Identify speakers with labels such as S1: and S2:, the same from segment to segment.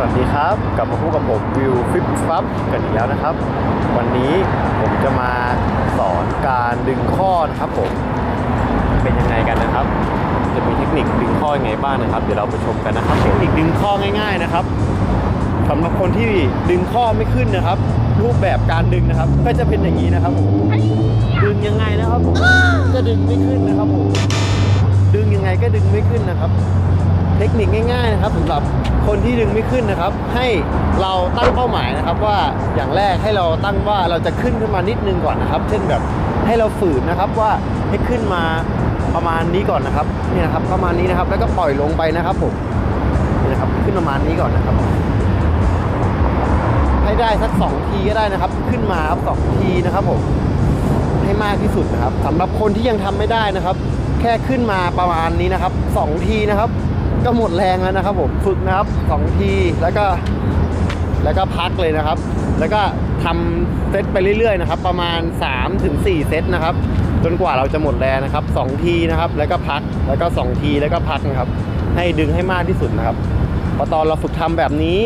S1: วัสดีครับ กลับมาพบกับผมวิวฟิปฟับกันอีกแล้วนะครับ วันนี้ผมจะมาสอนการดึงข้อนะครับผมเป็นยังไงกันนะครับ จะมีเทคนิคดึงข้อยังไงบ้างนะครับ เดี๋ยวเราไปชมกันนะครับ เทคนิคดึงข้อง่าย ๆนะครับสำหรับคนที่ดึงข้อไม่ขึ้นนะครับ รูปแบบการดึงนะครับ ก็จะเป็นอย่างนี้นะครับ ดึงยังไงนะครับผมก็ดึงไม่ขึ้นนะครับผมดึงยังไงก็ดึงไม่ขึ้นนะครับ เทคนิคง่ายๆนะครับสำหรับคนที่ดึงไม่ขึ้นนะครับ ให้เราตั้งเป้าหมายนะครับ ว่าอย่างแรกให้เราตั้งว่าเราจะขึ้นขึ้นมานิดนึงก่อนนะครับ เช่นแบบให้เราฝืนนะครับว่าให้ขึ้นมาประมาณนี้ก่อนนะครับนี่นะครับ ประมาณนี้นะครับ แล้วก็ปล่อยลงไปนะครับผมนี่นะครับขึ้นประมาณนี้ก่อนนะครับ ให้ได้สักสองทีก็ได้นะครับ ขึ้นมาครับสองทีนะครับผมให้มากที่สุดนะครับสำหรับคนที่ยังทำไม่ได้นะครับ แค่ขึ้นมาประมาณนี้นะครับสองทีนะครับ ก็หมดแรงแล้วนะครับผมฝึกนะครับสองทีแล้วก็แล้วก็พักเลยนะครับ แล้วก็ทำเซตไปเรื่อยๆนะครับ ประมาณ3ถึง4เซตนะครับ จนกว่าเราจะหมดแรงนะครับสองทีนะครับ แล้วก็พักแล้วก็สองทีแล้วก็พักนะครับ ให้ดึงให้มากที่สุดนะครับพอตอนเราฝึกทำแบบนี้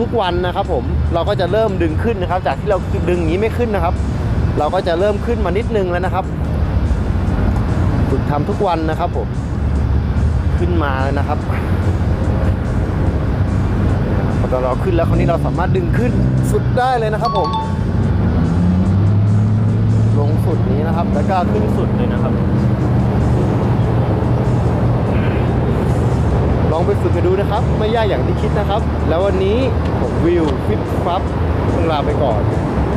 S1: ทุกๆวันนะครับ ผมเราก็จะเริ่มดึงขึ้นนะครับ จากที่เราดึงอย่างนี้ไม่ขึ้นนะครับ เราก็จะเริ่มขึ้นมานิดนึงแล้วนะครับ ฝึกทำทุกวันนะครับผม ขึ้นมาแล้วนะครับพอเราขึ้นแล้วคราวนี้เราสามารถดึงขึ้นสุดได้เลยนะครับผม ลงสุดนี้นะครับ แล้วก็ขึ้นสุดเลยนะครับ ลองไปฝึกกันดูนะครับ ไม่ยากอย่างที่คิดนะครับ แล้ววันนี้ผมวิวฟิตฟับต้องลาไปก่อน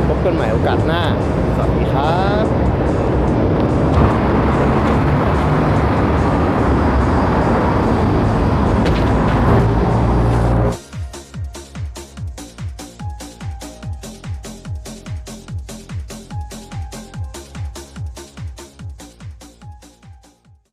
S1: พบกันใหม่โอกาสหน้า สวัสดีครับ